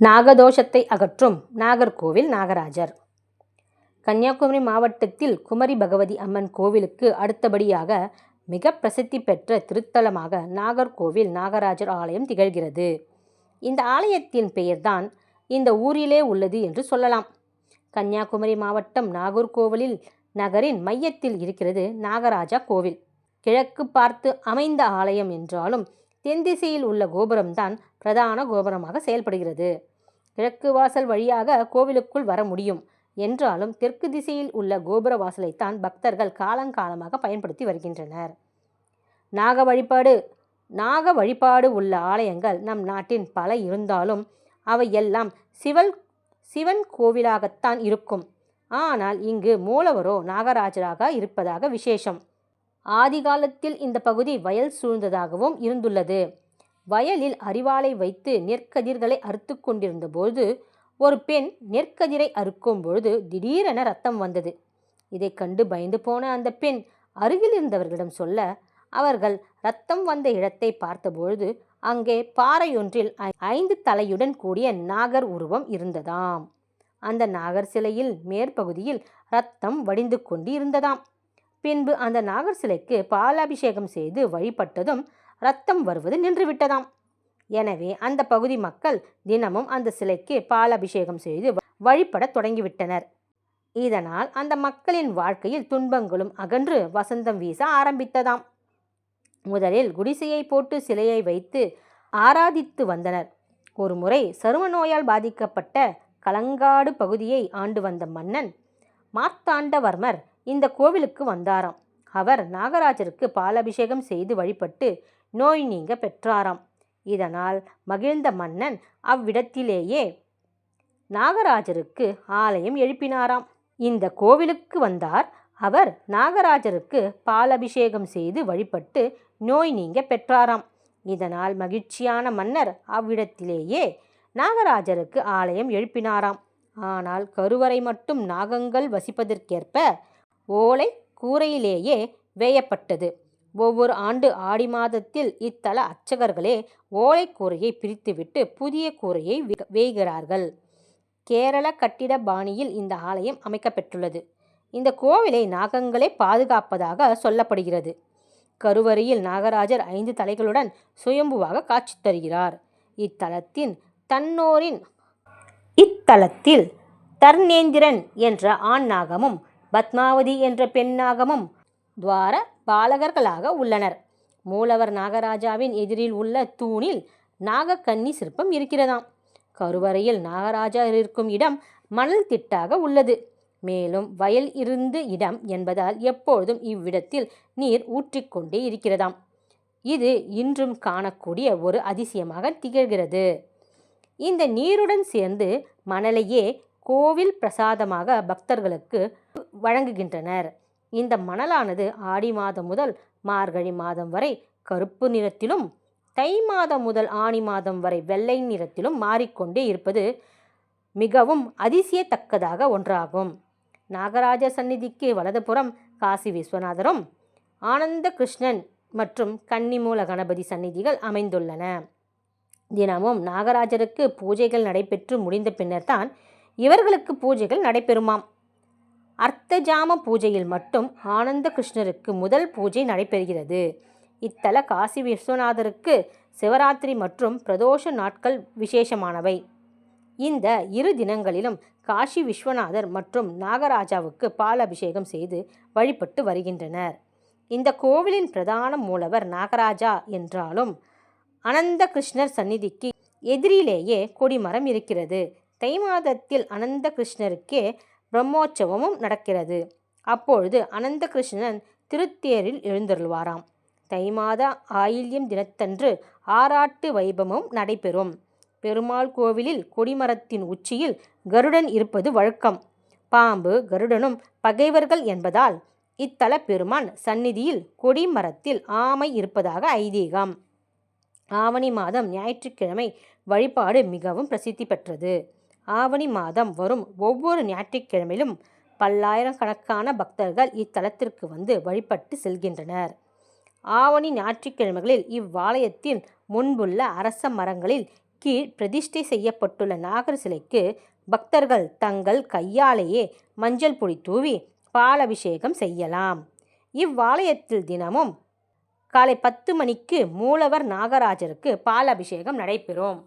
நாகதோஷத்தை அகற்றும் நாகர்கோவில் நாகராஜர். கன்னியாகுமரி மாவட்டத்தில் குமரி பகவதி அம்மன் கோவிலுக்கு அடுத்தபடியாக மிக பிரசித்தி பெற்ற திருத்தலமாக நாகர்கோவில் நாகராஜர் ஆலயம் திகழ்கிறது. இந்த ஆலயத்தின் பெயர்தான் இந்த ஊரிலே உள்ளது என்று சொல்லலாம். கன்னியாகுமரி மாவட்டம் நாகர்கோவிலில் நகரின் மையத்தில் இருக்கிறது நாகராஜா கோவில். கிழக்கு பார்த்து அமைந்த ஆலயம் என்றாலும் தென் திசையில் உள்ள கோபுரம்தான் பிரதான கோபுரமாக செயல்படுகிறது. கிழக்கு வாசல் வழியாக கோவிலுக்குள் வர முடியும். என்றாலும் தெற்கு திசையில் உள்ள கோபுர வாசலைத்தான் பக்தர்கள் காலங்காலமாக பயன்படுத்தி வருகின்றனர். நாக வழிபாடு. நாக வழிபாடு உள்ள ஆலயங்கள் நம் நாட்டின் பல இருந்தாலும் அவை எல்லாம் சிவல் சிவன் கோவிலாகத்தான் இருக்கும். ஆனால் இங்கு மூலவரோ நாகராஜராக இருப்பதாக விசேஷம். ஆதிகாலத்தில் இந்த பகுதி வயல் சூழ்ந்ததாகவும் இருந்துள்ளது. வயலில் அரிவாளை வைத்து நெற்கதிர்களை அறுத்து கொண்டிருந்தபோது ஒரு பெண் நெற்கதிரை அறுக்கும் பொழுது திடீரென ரத்தம் வந்தது. இதை கண்டு பயந்து போன அந்த பெண் அருகில் இருந்தவர்களிடம் சொல்ல அவர்கள் ரத்தம் வந்த இடத்தை பார்த்தபொழுது அங்கே பாறையொன்றில் ஐந்து தலையுடன் கூடிய நாகர் உருவம் இருந்ததாம். அந்த நாகர் சிலையில் மேற்பகுதியில் ரத்தம் வடிந்து கொண்டு இருந்ததாம் பின்பு அந்த நாகர் சிலைக்கு பாலாபிஷேகம் செய்து வழிபட்டதும் ரத்தம் வருவது நின்றுவிட்டதாம். எனவே அந்த பகுதி மக்கள் தினமும் அந்த சிலைக்கு பாலாபிஷேகம் செய்து வழிபடத் தொடங்கிவிட்டனர். இதனால் அந்த மக்களின் வாழ்க்கையில் துன்பங்களும் அகன்று வசந்தம் வீச ஆரம்பித்ததாம். முதலில் குடிசையை போட்டு சிலையை வைத்து ஆராதித்து வந்தனர். ஒரு முறை சரும நோயால் பாதிக்கப்பட்ட கலங்காடு பகுதியை ஆண்டு வந்த மன்னன் மார்த்தாண்டவர்மர் இந்த கோவிலுக்கு வந்தாராம். அவர் நாகராஜருக்கு பாலாபிஷேகம் செய்து வழிபட்டு நோய் நீங்க பெற்றாராம். இதனால் மகிழ்ந்த மன்னன் அவ்விடத்திலேயே நாகராஜருக்கு ஆலயம் எழுப்பினாராம். இந்த கோவிலுக்கு வந்தார். அவர் நாகராஜருக்கு பாலபிஷேகம் செய்து வழிபட்டு நோய் நீங்க பெற்றாராம். இதனால் மகிழ்ச்சியான மன்னர் அவ்விடத்திலேயே நாகராஜருக்கு ஆலயம் எழுப்பினாராம். ஆனால் கருவறை மட்டும் நாகங்கள் வசிப்பதற்கேற்ப ஓலை கூரையிலேயே வேயப்பட்டது. ஒவ்வொரு ஆண்டு ஆடி மாதத்தில் இத்தல அர்ச்சகர்களே ஓலைக்கூரையை பிரித்துவிட்டு புதிய கூரையை வேய்கிறார்கள். கேரள கட்டிட பாணியில் இந்த ஆலயம் அமைக்கப்பெற்றுள்ளது. இந்த கோவிலை நாகங்களே பாதுகாப்பதாக சொல்லப்படுகிறது. கருவறையில் நாகராஜர் ஐந்து தலைகளுடன் சுயம்புவாக காட்சி தருகிறார். இத்தலத்தின் தன்னோரின் இத்தலத்தில் தர்ணேந்திரன் என்ற ஆண் நாகமும் பத்மாவதி என்ற பெண் நாகமும் துவார பாலகர்களாக உள்ளனர். மூலவர் நாகராஜாவின் எதிரில் உள்ள தூணில் நாகக்கன்னி சிற்பம் இருக்கிறதாம். கருவறையில் நாகராஜா இருக்கும் இடம் மணல் திட்டாக உள்ளது. மேலும் வயல் இருந்து இடம் என்பதால் எப்பொழுதும் இவ்விடத்தில் நீர் ஊற்றிக்கொண்டே இருக்கிறதாம். இது இன்றும் காணக்கூடிய ஒரு அதிசயமாக திகழ்கிறது. இந்த நீருடன் சேர்ந்து மணலையே கோவில் பிரசாதமாக பக்தர்களுக்கு வழங்குகின்றனர். இந்த மணலானது ஆடி மாதம் முதல் மார்கழி மாதம் வரை கருப்பு நிறத்திலும் தை மாதம் முதல் ஆணி மாதம் வரை வெள்ளை நிறத்திலும் மாறிக்கொண்டே இருப்பது மிகவும் அதிசயத்தக்கதாக ஒன்றாகும். நாகராஜ சந்நிதிக்கு வலதுபுறம் காசி விஸ்வநாதரும் ஆனந்த கிருஷ்ணன் மற்றும் கன்னிமூல கணபதி சந்நிதிகள் அமைந்துள்ளன. தினமும் நாகராஜருக்கு பூஜைகள் நடைபெற்று முடிந்த பின்னர்தான் இவர்களுக்கு பூஜைகள் நடைபெறுமாம். அர்த்தஜாம பூஜையில் மட்டும் ஆனந்த கிருஷ்ணருக்கு முதல் பூஜை நடைபெறுகிறது. இத்தல காசி விஸ்வநாதருக்கு சிவராத்திரி மற்றும் பிரதோஷ நாட்கள் விசேஷமானவை. இந்த இரு தினங்களிலும் காஷி விஸ்வநாதர் மற்றும் நாகராஜாவுக்கு பால் அபிஷேகம் செய்து வழிபட்டு வருகின்றனர். இந்த கோவிலின் பிரதான மூலவர் நாகராஜா என்றாலும் அனந்த கிருஷ்ணர் சந்நிதிக்கு எதிரிலேயே கொடிமரம் இருக்கிறது. தை மாதத்தில் அனந்த கிருஷ்ணருக்கே பிரம்மோற்சவமும் நடக்கிறது. அப்பொழுது அனந்த கிருஷ்ணன் திருத்தேரில் எழுந்தருள்வாராம். தை மாத ஆயில்யம் தினத்தன்று ஆராட்டு வைபவம் நடைபெறும். பெருமாள் கோவிலில் கொடிமரத்தின் உச்சியில் கருடன் இருப்பது வழக்கம். பாம்பு கருடனும் பகைவர்கள் என்பதால் இத்தல பெருமான் சந்நிதியில் கொடிமரத்தில் ஆமை இருப்பதாக ஐதீகம். ஆவணி மாதம் ஞாயிற்றுக்கிழமை வழிபாடு மிகவும் பிரசித்தி பெற்றது. ஆவணி மாதம் வரும் ஒவ்வொரு ஞாயிற்றுக்கிழமையிலும் பல்லாயிரக்கணக்கான பக்தர்கள் இத்தலத்திற்கு வந்து வழிபட்டு செல்கின்றனர். ஆவணி ஞாயிற்றுக்கிழமைகளில் இவ்வாலயத்தின் முன்புள்ள அரச மரங்களில் கீழ் பிரதிஷ்டை செய்யப்பட்டுள்ள நாகர் சிலைக்கு பக்தர்கள் தங்கள் கையாலேயே மஞ்சள் பொடி தூவி பாலபிஷேகம் செய்யலாம். இவ்வாலயத்தில் தினமும் காலை பத்து மணிக்கு மூலவர் நாகராஜருக்கு பால் அபிஷேகம் நடைபெறும்.